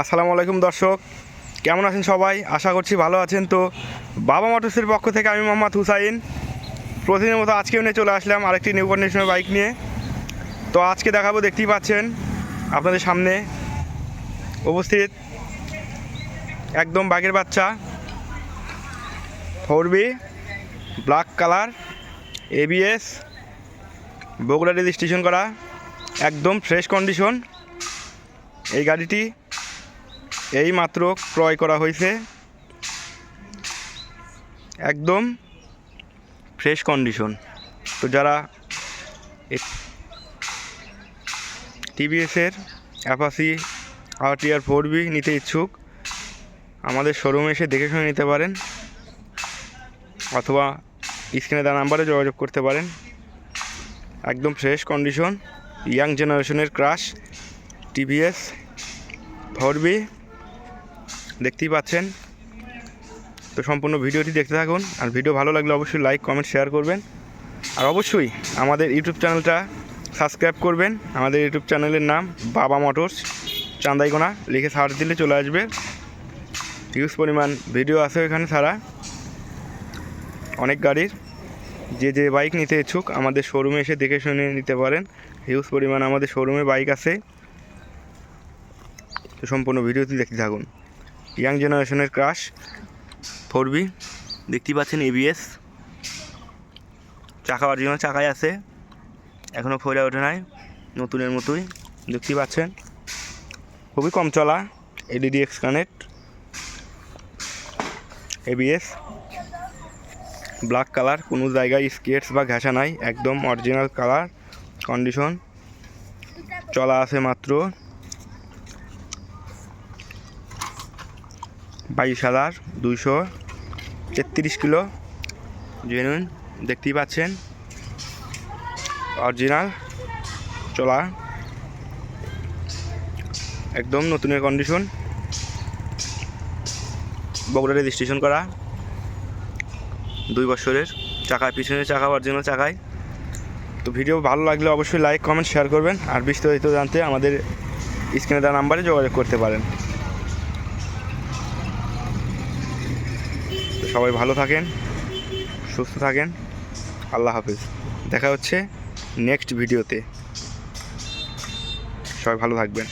আসসালামু আলাইকুম দর্শক। কেমন আছেন সবাই? আশা করছি ভালো আছেন তো। বাবা মোটরসের পক্ষ থেকে আমি মোহাম্মদ হুসাইন। প্রতিদিনের মতো আজকেও নিয়ে চলে আসলাম আরেকটি নিউ কন্ডিশনের বাইক নিয়ে। তো আজকে দেখাবো, দেখতেই পাচ্ছেন, আপনাদের সামনে উপস্থিত একদম বাঘের বাচ্চা। Four V black colour ABS Bogura registration করা, একদম ফ্রেশ কন্ডিশন এই গাড়িটি এই মাত্র ক্রয় করা হয়েছে। একদম ফ্রেশ কন্ডিশন তো যারা টিভিএসের অ্যাপাসি আরটিআর ফোর বি নিতে ইচ্ছুক, আমাদের শোরুমে এসে দেখে শুনে নিতে পারেন, অথবা স্ক্রিনে দেওয়া নাম্বারে যোগাযোগ করতে পারেন। একদম ফ্রেশ কন্ডিশন ইয়াং জেনারেশনের ক্রাশ টিভিএস ফোর বি দেখতেই পাচ্ছেন। তো সম্পূর্ণ ভিডিওটি দেখতে থাকুন। আর ভিডিও ভালো লাগলে অবশ্যই লাইক, কমেন্ট, শেয়ার করবেন। আর অবশ্যই আমাদের ইউটিউব চ্যানেলটা সাবস্ক্রাইব করবেন। আমাদের ইউটিউব চ্যানেলের নাম বাবা মোটরস, চান্দাইগোনা। লিখে সার্চ দিলে চলে আসবে। হিউজ পরিমাণ ভিডিও আছে এখানে ছাড়া অনেক গাড়ির। যে যে বাইক নিতে ইচ্ছুক আমাদের শোরুমে এসে দেখে শুনে নিতে পারেন। হিউজ পরিমাণ আমাদের শোরুমে বাইক আছে। তো সম্পূর্ণ ভিডিওটি দেখতে থাকুন। ইয়াং জেনারেশনের ক্রাশ ফোর বি দেখতেই পাচ্ছেন এবিএস চাকা অরিজিনাল চাকায় আছে এখনও ফোরে ওঠে নাই, নতুনের মতোই, দেখতেই পাচ্ছেন। খুবই কম চলা LED X connect ABS black colour কোনো জায়গায় স্কেটস বা ঘাসা নাই, একদম অরিজিনাল কালার কন্ডিশন চলা আছে মাত্র বাইশ হাজার দুইশো তেত্রিশ কিলো। জেনুইন, দেখতেই পাচ্ছেন। অরিজিনাল চলা। একদম নতুনের কন্ডিশন বগুড়া রেজিস্ট্রেশন করা। দুই বছরের চাকায় পিছনের চাকা অরিজিনাল চাকায় তো ভিডিও ভালো লাগলে অবশ্যই লাইক কমেন্ট শেয়ার করবেন। আর বিস্তারিত জানতে আমাদের স্ক্রিনে দেওয়া নাম্বারে যোগাযোগ করতে পারেন। সবাই ভালো থাকেন সুস্থ থাকেন। আল্লাহ হাফিজ। দেখা হচ্ছে নেক্সট ভিডিওতে। সবাই ভালো থাকবেন।